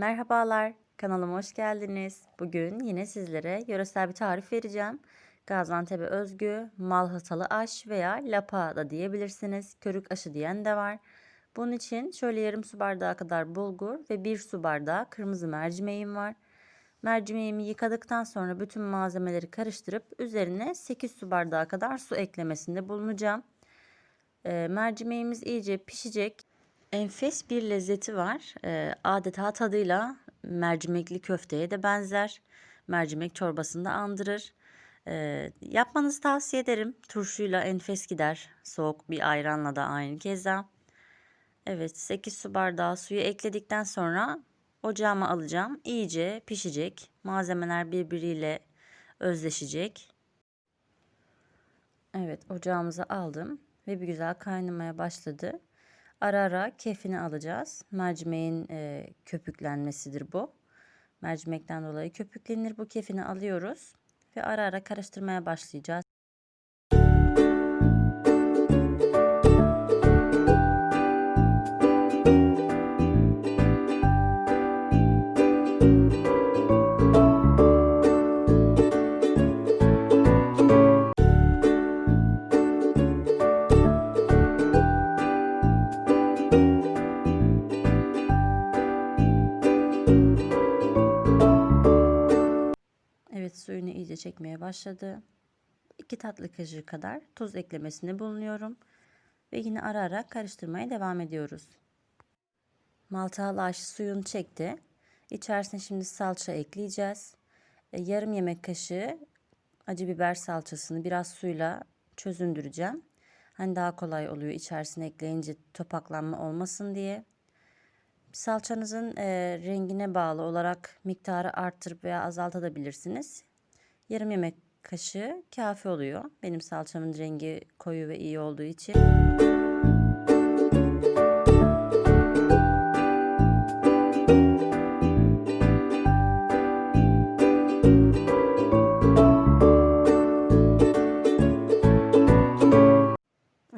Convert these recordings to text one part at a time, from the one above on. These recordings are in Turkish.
Merhabalar, kanalıma hoş geldiniz. Bugün yine sizlere yöresel bir tarif vereceğim. Gaziantep'e özgü malhatalı aş veya lapa da diyebilirsiniz. Körük aşı diyen de var. Bunun için şöyle yarım su bardağı kadar bulgur ve bir su bardağı kırmızı mercimeğim var. Mercimeğimi yıkadıktan sonra bütün malzemeleri karıştırıp üzerine 8 su bardağı kadar su eklemesinde bulunacağım. E, mercimeğimiz iyice pişecek. Enfes bir lezzeti var. E, adeta tadıyla mercimekli köfteye de benzer. Mercimek çorbasını da andırır. E, yapmanızı tavsiye ederim. Turşuyla enfes gider. Soğuk bir ayranla da aynı keza. Evet 8 su bardağı suyu ekledikten sonra ocağıma alacağım. İyice pişecek. Malzemeler birbiriyle özleşecek. Evet ocağımıza aldım ve bir güzel kaynamaya başladı. Ara ara kefini alacağız. Mercimeğin e, köpüklenmesidir bu. Mercimekten dolayı köpüklenir. Bu kefini alıyoruz ve ara ara karıştırmaya başlayacağız. Suyunu iyice çekmeye başladı. 2 tatlı kaşığı kadar tuz eklemesinde bulunuyorum. Ve yine ara ara karıştırmaya devam ediyoruz. Maltalı aşı suyunu çekti. İçerisine şimdi salça ekleyeceğiz. E, yarım yemek kaşığı acı biber salçasını biraz suyla çözündüreceğim. Hani daha kolay oluyor içerisine ekleyince topaklanma olmasın diye. Salçanızın e, rengine bağlı olarak miktarı arttırıp veya azaltabilirsiniz. Yarım yemek kaşığı kafi oluyor. Benim salçamın rengi koyu ve iyi olduğu için.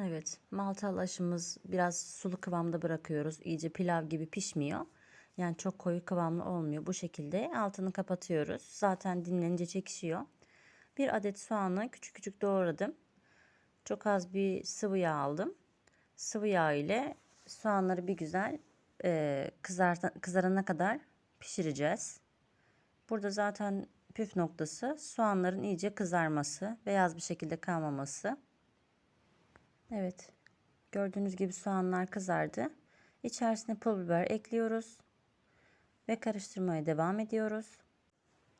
Evet, maltalı aşımız biraz sulu kıvamda bırakıyoruz. İyice pilav gibi pişmiyor. Yani çok koyu kıvamlı olmuyor. Bu şekilde altını kapatıyoruz. Zaten dinlenince çekişiyor. Bir adet soğanı küçük küçük doğradım. Çok az bir sıvı yağ aldım. Sıvı yağ ile soğanları bir güzel e, kızarta, kızarana kadar pişireceğiz. Burada zaten püf noktası soğanların iyice kızarması, beyaz bir şekilde kalmaması. Evet. Gördüğünüz gibi soğanlar kızardı. İçerisine pul biber ekliyoruz. Ve karıştırmaya devam ediyoruz.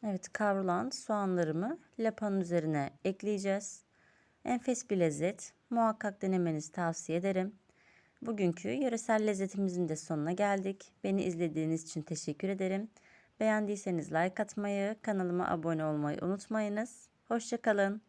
Evet kavrulan soğanlarımı lapanın üzerine ekleyeceğiz. Enfes bir lezzet. Muhakkak denemenizi tavsiye ederim. Bugünkü yöresel lezzetimizin de sonuna geldik. Beni izlediğiniz için teşekkür ederim. Beğendiyseniz like atmayı, kanalıma abone olmayı unutmayınız. Hoşçakalın.